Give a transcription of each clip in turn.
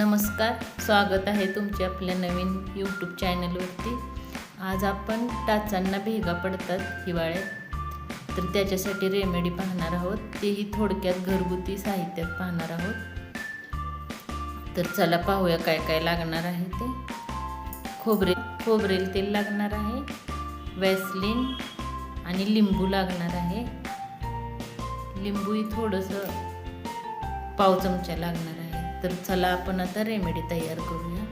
नमस्कार स्वागत आहे तुमचे आपल्या नवीन यूट्यूब चॅनलवरती आज आपण टाचांना भेगा पडतात हिवाळ्यात. तर त्याच्यासाठी रेमेडी पाहणार आहोत. तेही थोडक्यात घरगुती साहित्यात पाहणार आहोत. तर चला पाहूया काय काय लागणार आहे ते. खोबरे खोबरेल तेल लागणार आहे. वॅसलिन आणि लिंबू लागणार आहे. लिंबूही थोडंसं पाव चमचा लागणार आहे. तर चला आपण आता रेमेडी तयार करूया.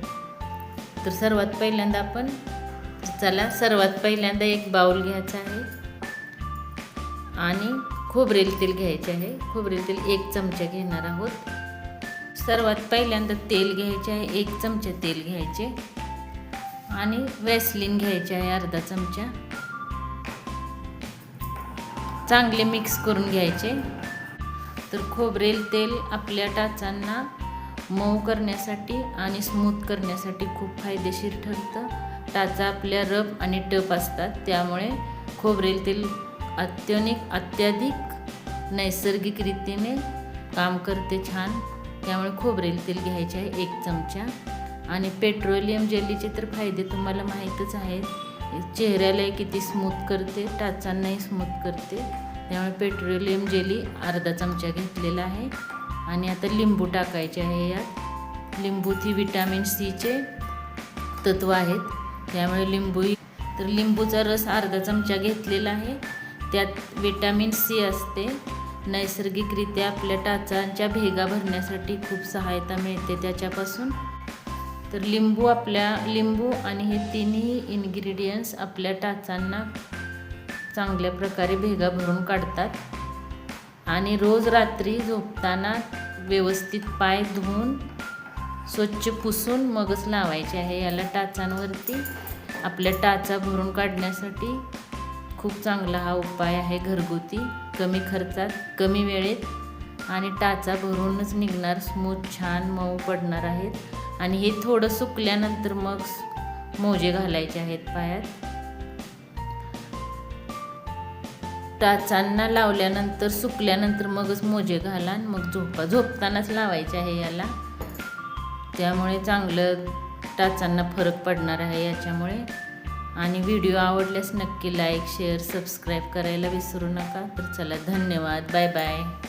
तर सर्वात पहिल्यांदा आपण चला सर्वात पहिल्यांदा एक बाउल घ्यायचा आहे. आणि खोबरेल तेल घ्यायचे आहे. खोबरेल तेल एक चमचा घेणार आहोत. सर्वात पहिल्यांदा तेल घ्यायचे आहे. एक चमचा तेल घ्यायचे. आणि वॅसलिन घ्यायचे आहे अर्धा चमचा. चांगले मिक्स करून घ्यायचे. तर खोबरेल तेल आपल्या टाचांना मऊ करण्यासाठी आणि स्मूथ करण्यासाठी खूप फायदेशीर ठरतं. टाचा आपल्या रब आणि टप असतात. त्यामुळे खोबरेल तेल अत्यधिक अत्याधिक नैसर्गिक रीतीने काम करते छान. त्यामुळे खोबरेल तेल घ्यायचे आहे एक चमचा. आणि पेट्रोलियम जेलीचे तर फायदे तुम्हाला माहीतच आहेत. चेहऱ्याला किती स्मूथ करते टाचांनाही स्मूथ करते. त्यामुळे पेट्रोलियम जेली अर्धा चमचा घेतलेला आहे. आणि आता लिंबू टाकायचे आहे यात. लिंबूत ही विटॅमिन सीचे तत्व आहेत. त्यामुळे लिंबू तर लिंबूचा रस अर्धा चमचा घेतलेला आहे. त्यात विटॅमिन सी असते. नैसर्गिकरित्या आपल्या टाचांच्या भेगा भरण्यासाठी खूप सहायता मिळते त्याच्यापासून. तर लिंबू आपल्या लिंबू आणि हे तिन्ही इन्ग्रेडियंट्स आपल्या टाचांना चांगल्या प्रकारे भेगा भरून काढतात. आणि रोज रात्री झोपताना व्यवस्थित पाय धुवून स्वच्छ पुसून मगच लावायचे आहे. याला टाचांवरती आपल्या टाचा भरून काढण्यासाठी खूप चांगला हा उपाय आहे घरगुती. कमी खर्चात कमी वेळेत आणि टाचा भरूनच निघणार. स्मूथ छान मऊ पडणार आहेत. आणि हे थोडं सुकल्यानंतर मग मोजे घालायचे आहेत पायात. टाचांना लावल्यानंतर सुकल्यानंतर मगच मोजे घाला आणि मग झोपा. झोपतानाच लावायचे आहे याला. त्यामुळे चांगलं टाचांना फरक पडणार आहे याच्यामुळे. आणि व्हिडिओ आवडल्यास नक्की लाईक शेअर सबस्क्राईब करायला विसरू नका. तर चला धन्यवाद. Bye bye.